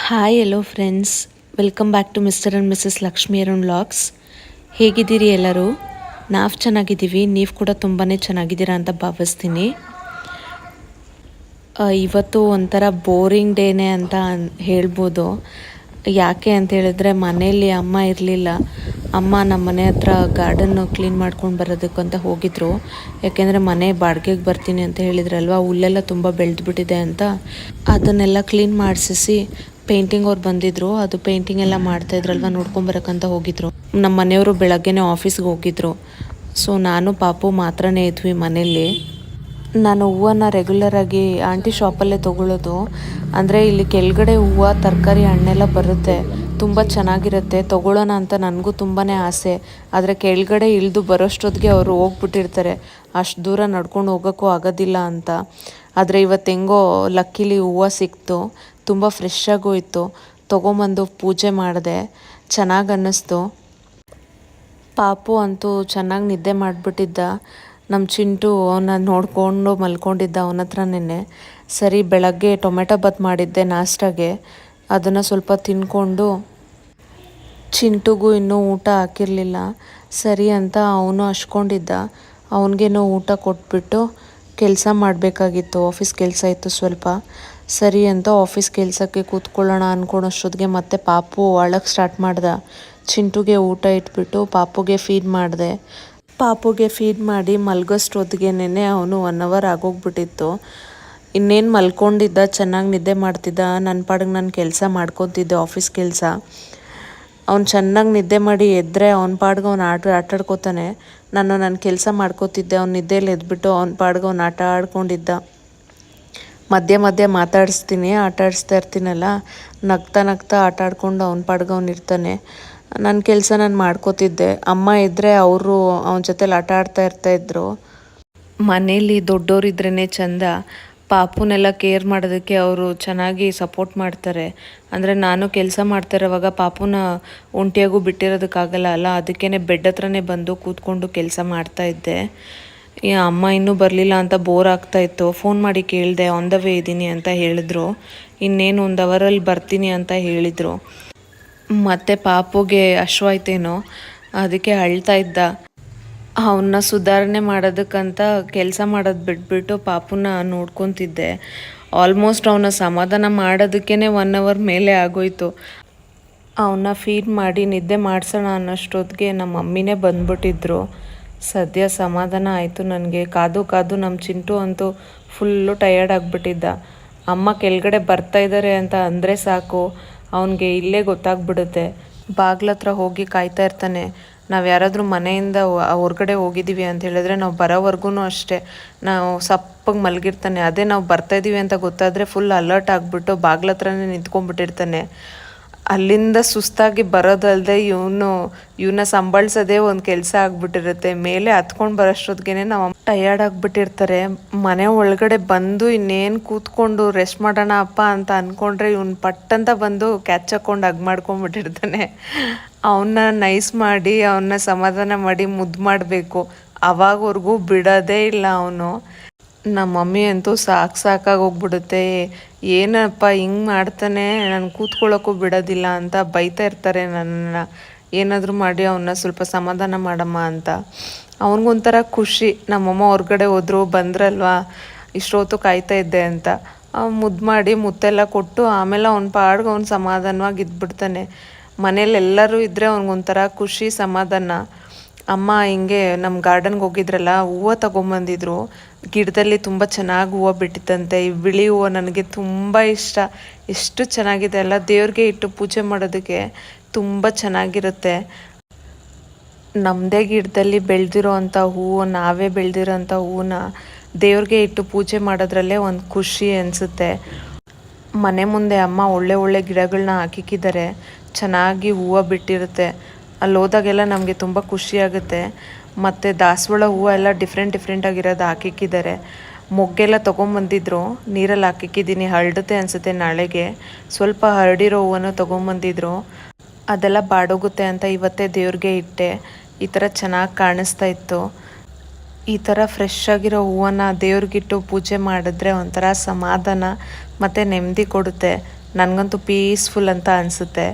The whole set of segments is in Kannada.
Hi hello friends welcome back to mister and missus Lakshmi Arun vlogs ಹೇಗಿದ್ದೀರಿ ಎಲ್ಲರೂ? ನಾವು ಚೆನ್ನಾಗಿದ್ದೀವಿ. ನೀವು ಕೂಡ ತುಂಬಾ ಚೆನ್ನಾಗಿದ್ದೀರಾ ಅಂತ ಭಾವಿಸ್ತೀನಿ. ಇವತ್ತು ಒಂಥರ ಬೋರಿಂಗ್ ಡೇನೇ ಅಂತ ಹೇಳ್ಬೋದು. ಯಾಕೆ ಅಂತ ಹೇಳಿದ್ರೆ ಮನೆಯಲ್ಲಿ ಅಮ್ಮ ಇರಲಿಲ್ಲ. ಅಮ್ಮ ನಮ್ಮ ಮನೆ ಹತ್ರ ಗಾರ್ಡನ್ನು ಕ್ಲೀನ್ ಮಾಡ್ಕೊಂಡು ಬರೋದಕ್ಕಂತ ಹೋಗಿದ್ರು. ಯಾಕೆಂದರೆ ಮನೆ ಬಾಡಿಗೆಗೆ ಬರ್ತೀನಿ ಅಂತ ಹೇಳಿದ್ರಲ್ವ? ಹುಲ್ಲೆಲ್ಲ ತುಂಬ ಬೆಳೆದ್ಬಿಟ್ಟಿದೆ ಅಂತ. ಅದನ್ನೆಲ್ಲ ಕ್ಲೀನ್ ಮಾಡಿಸಿ ಪೇಂಟಿಂಗ್ ಅವ್ರು ಬಂದಿದ್ರು, ಅದು ಪೇಂಟಿಂಗ್ ಎಲ್ಲ ಮಾಡ್ತಾ ಇದ್ರಲ್ವ ನೋಡ್ಕೊಂಬರಕ್ಕಂತ ಹೋಗಿದ್ರು. ನಮ್ಮ ಮನೆಯವರು ಬೆಳಗ್ಗೆನೆ ಆಫೀಸ್ಗೆ ಹೋಗಿದ್ರು. ಸೊ ನಾನು ಪಾಪು ಮಾತ್ರನೇ ಇದ್ವಿ ಮನೇಲಿ ನಾನು ಹೂವನ್ನ ರೆಗ್ಯುಲರಾಗಿ ಆಂಟಿ ಶಾಪಲ್ಲೇ ತೊಗೊಳ್ಳೋದು ಅಂದರೆ ಇಲ್ಲಿ ಕೆಳಗಡೆ ಹೂವು, ತರಕಾರಿ, ಹಣ್ಣೆಲ್ಲ ಬರುತ್ತೆ. ತುಂಬ ಚೆನ್ನಾಗಿರುತ್ತೆ. ತೊಗೊಳ್ಳೋಣ ಅಂತ ನನಗೂ ತುಂಬಾ ಆಸೆ. ಆದರೆ ಕೆಳಗಡೆ ಇಳಿದು ಬರೋಷ್ಟೊತ್ತಿಗೆ ಅವರು ಹೋಗ್ಬಿಟ್ಟಿರ್ತಾರೆ. ಅಷ್ಟು ದೂರ ನಡ್ಕೊಂಡು ಹೋಗೋಕ್ಕೂ ಆಗೋದಿಲ್ಲ ಅಂತ. ಆದರೆ ಇವತ್ತು ಹೆಂಗೋ ಲಕ್ಕಿಲಿ ಹೂವು ಸಿಕ್ತು. ತುಂಬ ಫ್ರೆಶ್ ಆಗೂ ಇತ್ತು. ತೊಗೊಂಬಂದು ಪೂಜೆ ಮಾಡಿದೆ. ಚೆನ್ನಾಗಿ ಅನ್ನಿಸ್ತು. ಪಾಪು ಅಂತೂ ಚೆನ್ನಾಗಿ ನಿದ್ದೆ ಮಾಡಿಬಿಟ್ಟಿದ್ದ. ನಮ್ಮ ಚಿಂಟು ಅವನ ನೋಡಿಕೊಂಡು ಮಲ್ಕೊಂಡಿದ್ದ ಅವನ ಹತ್ರನೇ ಸರಿ, ಬೆಳಗ್ಗೆ ಟೊಮೆಟೊ ಬತ್ ಮಾಡಿದ್ದೆ ನಾಷ್ಟಾಗೆ. ಅದನ್ನು ಸ್ವಲ್ಪ ತಿನ್ಕೊಂಡು ಚಿಂಟುಗೂ ಇನ್ನೂ ಊಟ ಹಾಕಿರಲಿಲ್ಲ. ಸರಿ ಅಂತ ಅವನು ಹಚ್ಕೊಂಡಿದ್ದ. ಅವನಿಗೇನೋ ಊಟ ಕೊಟ್ಬಿಟ್ಟು ಕೆಲಸ ಮಾಡಬೇಕಾಗಿತ್ತು. ಆಫೀಸ್ ಕೆಲಸ ಇತ್ತು ಸ್ವಲ್ಪ. ಸರಿ ಅಂತ ಆಫೀಸ್ ಕೆಲಸಕ್ಕೆ ಕೂತ್ಕೊಳ್ಳೋಣ ಅಂದ್ಕೊಳೋಷ್ಟೊತ್ತಿಗೆ ಮತ್ತೆ ಪಾಪು ಅಳಕ್ಕೆ ಸ್ಟಾರ್ಟ್ ಮಾಡ್ದ. ಚಿಂಟುಗೆ ಊಟ ಇಟ್ಬಿಟ್ಟು ಪಾಪುಗೆ ಫೀಡ್ ಮಾಡಿದೆ. ಪಾಪುಗೆ ಫೀಡ್ ಮಾಡಿ ಮಲ್ಗೋಷ್ಟೊತ್ತಿಗೆನೇ ಅವನು ಒನ್ ಅವರ್ ಆಗೋಗ್ಬಿಟ್ಟಿತ್ತು. ಇನ್ನೇನು ಮಲ್ಕೊಂಡಿದ್ದ, ಚೆನ್ನಾಗಿ ನಿದ್ದೆ ಮಾಡ್ತಿದ್ದ ನನ್ನ ಪಾಡಿಗೆ ನಾನು ಕೆಲಸ ಮಾಡ್ಕೊತಿದ್ದೆ ಆಫೀಸ್ ಕೆಲಸ. ಅವ್ನು ಚೆನ್ನಾಗಿ ನಿದ್ದೆ ಮಾಡಿ ಎದ್ದರೆ ಅವ್ನ ಪಾಡ್ಗೆ ಅವ್ನು ಆಟ, ಆಟಾಡ್ಕೋತಾನೆ. ನಾನು ನನ್ನ ಕೆಲಸ ಮಾಡ್ಕೋತಿದ್ದೆ, ಅವ್ನು ನಿದ್ದೆಯಲ್ಲಿ ಎದ್ಬಿಟ್ಟು ಅವ್ನ ಪಾಡ್ಗೆ ಅವ್ನು ಆಟ ಆಡ್ಕೊಂಡಿದ್ದ. ಮಧ್ಯೆ ಮಧ್ಯೆ ಮಾತಾಡಿಸ್ತೀನಿ ಆಟ ಆಡಿಸ್ತಾ ಇರ್ತೀನಲ್ಲ, ನಗ್ತಾ ನಗ್ತಾ ಆಟ ಆಡ್ಕೊಂಡು ಅವ್ನ ಇರ್ತಾನೆ. ನನ್ನ ಕೆಲಸ ನಾನು ಮಾಡ್ಕೋತಿದ್ದೆ. ಅಮ್ಮ ಇದ್ದರೆ ಅವರು ಅವನ ಜೊತೆಲಿ ಆಟ ಆಡ್ತಾ ಇರ್ತಾಯಿದ್ರು ಮನೇಲಿ ದೊಡ್ಡೋರಿದ್ರೇ ಚಂದ. ಪಾಪುನೆಲ್ಲ ಕೇರ್ ಮಾಡೋದಕ್ಕೆ ಅವರು ಚೆನ್ನಾಗಿ ಸಪೋರ್ಟ್ ಮಾಡ್ತಾರೆ. ಅಂದರೆ ನಾನು ಕೆಲಸ ಮಾಡ್ತಾ ಇರೋವಾಗ ಪಾಪುನ ಒಂಟಿಯಾಗೂ ಬಿಟ್ಟಿರೋದಕ್ಕಾಗಲ್ಲ ಅಲ್ಲ ಅದಕ್ಕೇ ಬೆಡ್ ಹತ್ರನೇ ಬಂದು ಕೂತ್ಕೊಂಡು ಕೆಲಸ ಮಾಡ್ತಾ ಇದ್ದೆ. ಅಮ್ಮ ಇನ್ನೂ ಬರಲಿಲ್ಲ ಅಂತ ಬೋರ್ ಆಗ್ತಾ ಇತ್ತು. ಫೋನ್ ಮಾಡಿ ಕೇಳಿದೆ ಆನ್ ದ ವೇ ಇದ್ದೀನಿ ಅಂತ ಹೇಳಿದ್ರು. ಇನ್ನೇನು ಒಂದು ಅವರಲ್ಲಿ ಬರ್ತೀನಿ ಅಂತ ಹೇಳಿದರು. ಮತ್ತು ಪಾಪುಗೆ ಅಶ್ವಾಯ್ತೇನೋ ಅದಕ್ಕೆ ಅಳ್ತಾ ಇದ್ದ. ಅವನ್ನ ಸುಧಾರಣೆ ಮಾಡೋದಕ್ಕಂತ ಕೆಲಸ ಮಾಡೋದು ಬಿಟ್ಬಿಟ್ಟು ಪಾಪುನ ನೋಡ್ಕೊತಿದ್ದೆ. ಆಲ್ಮೋಸ್ಟ್ ಅವನ ಸಮಾಧಾನ ಮಾಡೋದಕ್ಕೇ ಒನ್ ಅವರ್ ಮೇಲೆ ಆಗೋಯ್ತು. ಅವನ್ನ ಫೀಡ್ ಮಾಡಿ ನಿದ್ದೆ ಮಾಡಿಸೋಣ ಅನ್ನೋಷ್ಟೊತ್ತಿಗೆ ನಮ್ಮ ಮಮ್ಮಿನೇ ಬಂದ್ಬಿಟ್ಟಿದ್ರು. ಸದ್ಯ ಸಮಾಧಾನ ಆಯಿತು ನನಗೆ. ಕಾದು ಕಾದು ನಮ್ಮ ಚಿಂಟು ಅಂತೂ ಫುಲ್ಲು ಟಯರ್ಡ್ ಆಗಿಬಿಟ್ಟಿದ್ದ. ಅಮ್ಮ ಕೆಳಗಡೆ ಬರ್ತಾ ಇದ್ದಾರೆ ಅಂತ ಅಂದರೆ ಸಾಕು. ಅವನಿಗೆ ಇಲ್ಲೇ ಗೊತ್ತಾಗ್ಬಿಡುತ್ತೆ. ಬಾಗ್ಲ ಹತ್ರ ಹೋಗಿ ಕಾಯ್ತಾ ಇರ್ತಾನೆ. ನಾವು ಯಾರಾದರೂ ಮನೆಯಿಂದ ಹೊರಗಡೆ ಹೋಗಿದ್ದೀವಿ ಅಂತ ಹೇಳಿದ್ರೆ ನಾವು ಬರೋವರೆಗೂ ಅಷ್ಟೇ. ನಾವು ಸಪ್ಪಗೆ ಮಲಗಿರ್ತಾನೆ. ಅದೇ ನಾವು ಬರ್ತಾ ಇದ್ದೀವಿ ಅಂತ ಗೊತ್ತಾದರೆ ಫುಲ್ ಅಲರ್ಟ್ ಆಗಿಬಿಟ್ಟು ಬಾಗ್ಲ ಹತ್ರನೇ ನಿಂತ್ಕೊಂಡ್ಬಿಟ್ಟಿರ್ತಾನೆ. ಅಲ್ಲಿಂದ ಸುಸ್ತಾಗಿ ಬರೋದಲ್ಲದೆ ಇವನು, ಇವನ್ನ ಸಂಬಳಿಸೋದೇ ಒಂದು ಕೆಲಸ ಆಗ್ಬಿಟ್ಟಿರುತ್ತೆ. ಮೇಲೆ ಹತ್ಕೊಂಡು ಬರೋಷ್ಟೊತ್ತಿಗೆ ನಾವು ಟಯರ್ಡ್ ಆಗಿಬಿಟ್ಟಿರ್ತಾರೆ. ಮನೆ ಒಳಗಡೆ ಬಂದು ಇನ್ನೇನು ಕೂತ್ಕೊಂಡು ರೆಸ್ಟ್ ಮಾಡೋಣ ಅಪ್ಪ ಅಂತ ಅಂದ್ಕೊಂಡ್ರೆ ಇವ್ನು ಪಟ್ಟಂತ ಬಂದು ಕ್ಯಾಚ್ ಹಾಕ್ಕೊಂಡು ಹಗ್ ಮಾಡ್ಕೊಂಡ್ಬಿಟ್ಟಿರ್ತಾನೆ ಅವನ್ನ ನೈಸ್ ಮಾಡಿ ಅವನ್ನ ಸಮಾಧಾನ ಮಾಡಿ ಮುದ್ದು ಮಾಡಬೇಕು. ಅವಾಗವರೆಗೂ ಬಿಡೋದೇ ಇಲ್ಲ ಅವನು. ನಮ್ಮ ಮಮ್ಮಿ ಅಂತೂ ಸಾಕು ಸಾಕಾಗಿ ಹೋಗ್ಬಿಡುತ್ತೆ. ಏನಪ್ಪ ಹಿಂಗೆ ಮಾಡ್ತಾನೆ? ನಾನು ಕೂತ್ಕೊಳ್ಳೋಕ್ಕೂ ಬಿಡೋದಿಲ್ಲ ಅಂತ ಬೈತಾ ಇರ್ತಾರೆ ನನ್ನನ್ನು. ಏನಾದರೂ ಮಾಡಿ ಅವನ್ನ ಸ್ವಲ್ಪ ಸಮಾಧಾನ ಮಾಡಮ್ಮ ಅಂತ. ಅವನಿಗೊಂಥರ ಖುಷಿ. ನಮ್ಮಮ್ಮ ಹೊರಗಡೆ ಹೋದ್ರು, ಬಂದ್ರಲ್ವಾ? ಇಷ್ಟೊತ್ತು ಕಾಯ್ತಾ ಇದ್ದೆ ಅಂತ. ಮುದ್ದು ಮಾಡಿ ಮುತ್ತೆಲ್ಲ ಕೊಟ್ಟು ಆಮೇಲೆ ಅವ್ನ ಪಾಡ್ಗೆ ಅವ್ನು ಸಮಾಧಾನವಾಗಿ ಇದ್ಬಿಡ್ತಾನೆ. ಮನೇಲಿ ಎಲ್ಲರೂ ಇದ್ದರೆ ಅವ್ನಿಗೊಂಥರ ಖುಷಿ, ಸಮಾಧಾನ. ಅಮ್ಮ ಹಿಂಗೆ ನಮ್ಮ ಗಾರ್ಡನ್ಗೆ ಹೋಗಿದ್ರಲ್ಲ, ಹೂವು ತಗೊಂಬಂದಿದ್ರು. ಗಿಡದಲ್ಲಿ ತುಂಬ ಚೆನ್ನಾಗಿ ಹೂವು ಬಿಟ್ಟಿತ್ತಂತೆ. ಈ ಬಿಳಿ ಹೂವು ನನಗೆ ತುಂಬ ಇಷ್ಟ. ಎಷ್ಟು ಚೆನ್ನಾಗಿದೆ ಅಲ್ಲ, ದೇವ್ರಿಗೆ ಇಟ್ಟು ಪೂಜೆ ಮಾಡೋದಕ್ಕೆ ತುಂಬ ಚೆನ್ನಾಗಿರುತ್ತೆ. ನಮ್ಮದೇ ಗಿಡದಲ್ಲಿ ಬೆಳೆದಿರೋ ಅಂಥ ಹೂವು, ನಾವೇ ಬೆಳೆದಿರೋ ಅಂಥ ಹೂವನ್ನ ದೇವ್ರಿಗೆ ಇಟ್ಟು ಪೂಜೆ ಮಾಡೋದ್ರಲ್ಲೇ ಒಂದು ಖುಷಿ ಅನಿಸುತ್ತೆ. ಮನೆ ಮುಂದೆ ಅಮ್ಮ ಒಳ್ಳೆ ಒಳ್ಳೆ ಗಿಡಗಳನ್ನ ಹಾಕಿಕ್ಕಿದ್ದಾರೆ. ಚೆನ್ನಾಗಿ ಹೂವು ಬಿಟ್ಟಿರುತ್ತೆ. ಅಲ್ಲಿ ಹೋದಾಗೆಲ್ಲ ನಮಗೆ ತುಂಬ ಖುಷಿಯಾಗುತ್ತೆ ಮತ್ತು ದಾಸವಾಳ ಹೂವು ಎಲ್ಲ ಡಿಫ್ರೆಂಟ್ ಡಿಫ್ರೆಂಟಾಗಿರೋದು ಹಾಕಿಕ್ಕಿದ್ದಾರೆ. ಮೊಗ್ಗೆಲ್ಲ ತೊಗೊಂಬಂದಿದ್ರು, ನೀರಲ್ಲಿ ಹಾಕಿಕ್ಕಿದ್ದೀನಿ, ಹರಡುತ್ತೆ ಅನಿಸುತ್ತೆ ನಾಳೆಗೆ. ಸ್ವಲ್ಪ ಹರಡಿರೋ ಹೂವನ್ನು ತೊಗೊಂಬಂದಿದ್ರು. ಅದೆಲ್ಲ ಬಾಡೋಗುತ್ತೆ ಅಂತ ಇವತ್ತೇ ದೇವ್ರಿಗೆ ಇಟ್ಟೆ. ಈ ಥರ ಚೆನ್ನಾಗಿ ಕಾಣಿಸ್ತಾ ಇತ್ತು. ಈ ಥರ ಫ್ರೆಶ್ ಆಗಿರೋ ಹೂವನ್ನು ದೇವ್ರಿಗಿಟ್ಟು ಪೂಜೆ ಮಾಡಿದ್ರೆ ಒಂಥರ ಸಮಾಧಾನ ಮತ್ತು ನೆಮ್ಮದಿ ಕೊಡುತ್ತೆ. ನನಗಂತೂ ಪೀಸ್ಫುಲ್ ಅಂತ ಅನಿಸುತ್ತೆ.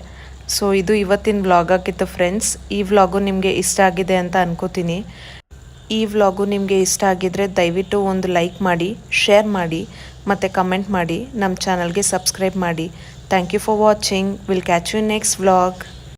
ಸೊ ಇದು ಇವತ್ತಿನ ವ್ಲಾಗ್ ಆಗಿತ್ತು ಫ್ರೆಂಡ್ಸ್ ಈ ವ್ಲಾಗು ನಿಮಗೆ ಇಷ್ಟ ಆಗಿದೆ ಅಂತ ಅನ್ಕೋತೀನಿ. ಈ ವ್ಲಾಗು ನಿಮಗೆ ಇಷ್ಟ ಆಗಿದ್ರೆ ದಯವಿಟ್ಟು ಒಂದು ಲೈಕ್ ಮಾಡಿ ಶೇರ್ ಮಾಡಿ, ಮತ್ತು ಕಮೆಂಟ್ ಮಾಡಿ. ನಮ್ಮ ಚಾನಲ್ಗೆ ಸಬ್ಸ್ಕ್ರೈಬ್ ಮಾಡಿ. Thank you for watching will catch you next vlog